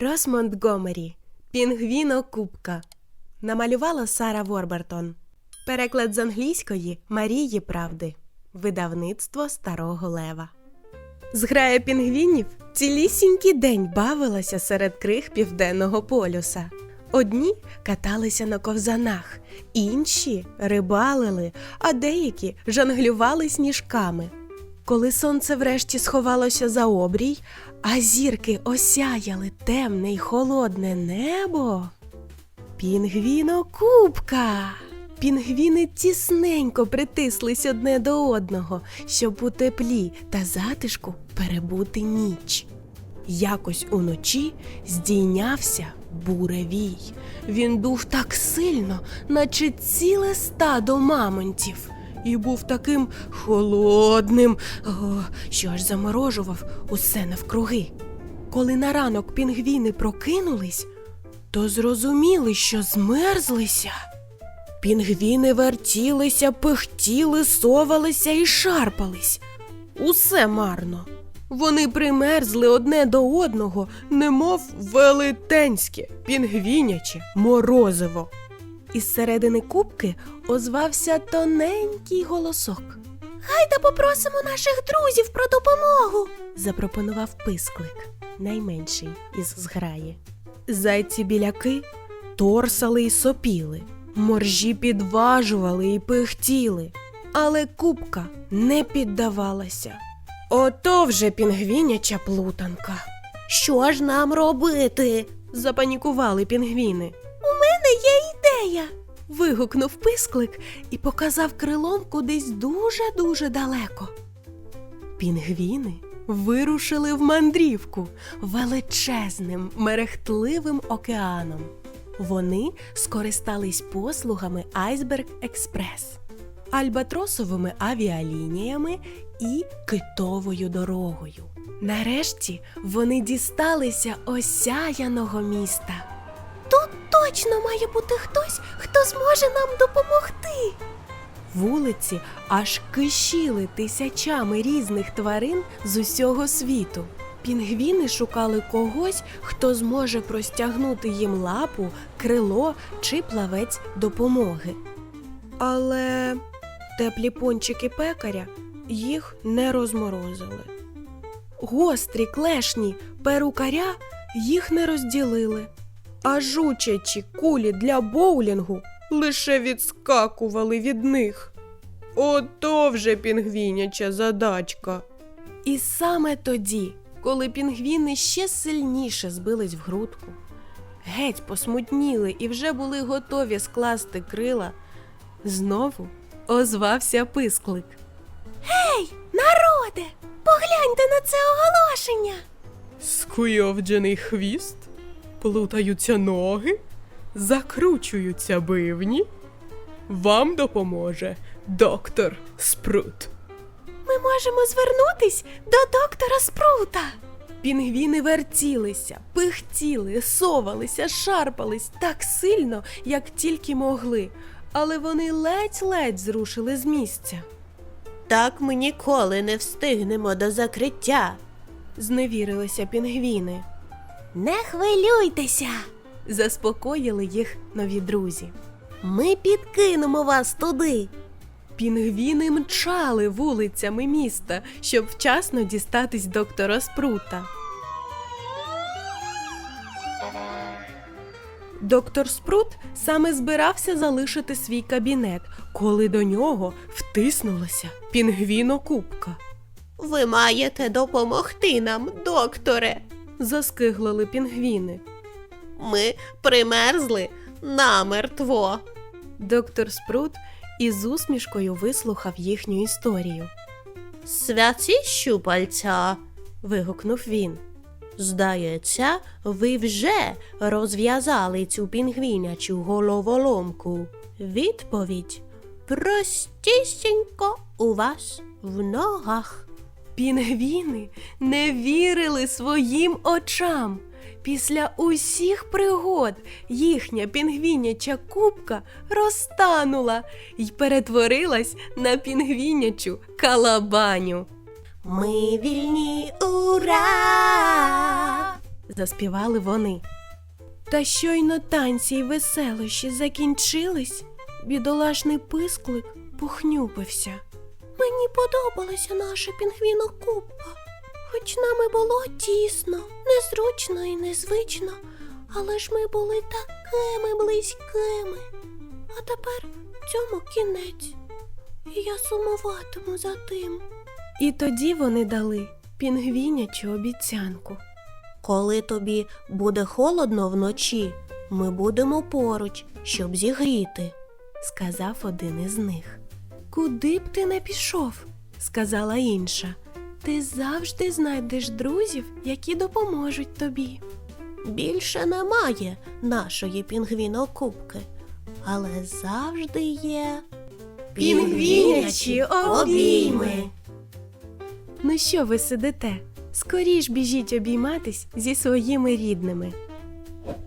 Рос Монтгомері. Пінгвінокубка. Намалювала Сара Ворбертон. Переклад з англійської Марії Правди. Видавництво Старого Лева. Зграя пінгвінів цілісінький день бавилася серед крих південного полюса. Одні каталися на ковзанах, інші рибалили, а деякі жонглювали сніжками. Коли сонце врешті сховалося за обрій, а зірки осяяли темне й холодне небо. Пінгвінокубка! Пінгвіни тісненько притислись одне до одного, щоб у теплі та затишку перебути ніч. Якось уночі здійнявся буревій. Він дув так сильно, наче ціле стадо мамонтів, і був таким холодним, о, що аж заморожував усе навкруги. Коли на ранок пінгвіни прокинулись, то зрозуміли, що змерзлися. Пінгвіни вертілися, пихтіли, совалися і шарпались. Усе марно. Вони примерзли одне до одного, немов велетенське, пінгвіняче морозиво. Із середини кубки озвався тоненький голосок. Гайда попросимо наших друзів про допомогу, запропонував писклик, найменший із зграї. Зайці біляки торсали й сопіли, моржі підважували і пихтіли, але кубка не піддавалася. Ото вже пінгвіняча плутанка. Що ж нам робити? запанікували пінгвіни. Ідея. вигукнув писклик і показав крилом кудись дуже-дуже далеко. Пінгвіни вирушили в мандрівку величезним, мерехтливим океаном. Вони скористались послугами Айсберг Експрес, альбатросовими авіалініями і китовою дорогою. Нарешті вони дісталися осяяного міста. Точно має бути хтось, хто зможе нам допомогти. Вулиці аж кишіли тисячами різних тварин з усього світу. Пінгвіни шукали когось, хто зможе простягнути їм лапу, крило чи плавець допомоги. Але теплі пончики пекаря їх не розморозили. Гострі клешні перукаря їх не розділили, а жучачі кулі для боулінгу лише відскакували від них. Ото вже пінгвіняча задачка. І саме тоді, коли пінгвіни ще сильніше збились в грудку, геть посмутніли і вже були готові скласти крила, знову озвався писклик. Гей, народе! Погляньте на це оголошення. Скуйовджений хвіст, плутаються ноги, закручуються бивні. Вам допоможе доктор Спрут. Ми можемо звернутись до доктора Спрута. Пінгвіни вертілися, пихтіли, совалися, шарпались так сильно, як тільки могли, але вони ледь-ледь зрушили з місця. Так ми ніколи не встигнемо до закриття. Зневірилися пінгвіни. Не хвилюйтеся. Заспокоїли їх нові друзі. Ми підкинемо вас туди. Пінгвіни мчали вулицями міста, щоб вчасно дістатись доктора Спрута. Доктор Спрут саме збирався залишити свій кабінет, коли до нього втиснулася пінгвінокубка. Ви маєте допомогти нам, докторе. Заскиглили пінгвіни. Ми примерзли намертво. Доктор Спрут із усмішкою вислухав їхню історію. Святі щупальця. Вигукнув він. Здається, ви вже розв'язали цю пінгвінячу головоломку. Відповідь простісінько у вас в ногах. Пінгвіни не вірили своїм очам. Після усіх пригод їхня пінгвіняча кубка розтанула й перетворилась на пінгвінячу калабаню. Ми вільні, ура! заспівали вони. Та щойно танці й веселощі закінчились, бідолашний писклик похнюпився. Мені подобалася наша пінгвінокупка. Хоч нам і було тісно, незручно і незвично, але ж ми були такими близькими. А тепер цьому кінець. І я сумуватиму за тим. І тоді вони дали пінгвінячу обіцянку. Коли тобі буде холодно вночі, ми будемо поруч, щоб зігріти. сказав один із них. Куди б ти не пішов, сказала інша. Ти завжди знайдеш друзів, які допоможуть тобі. Більше немає нашої пінгвінокупки, але завжди є Пінгвінячі обійми. Ну що ви сидите? Скоріш біжіть обійматись зі своїми рідними.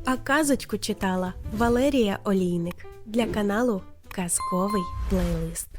А казочку читала Валерія Олійник для каналу Казковий плейлист.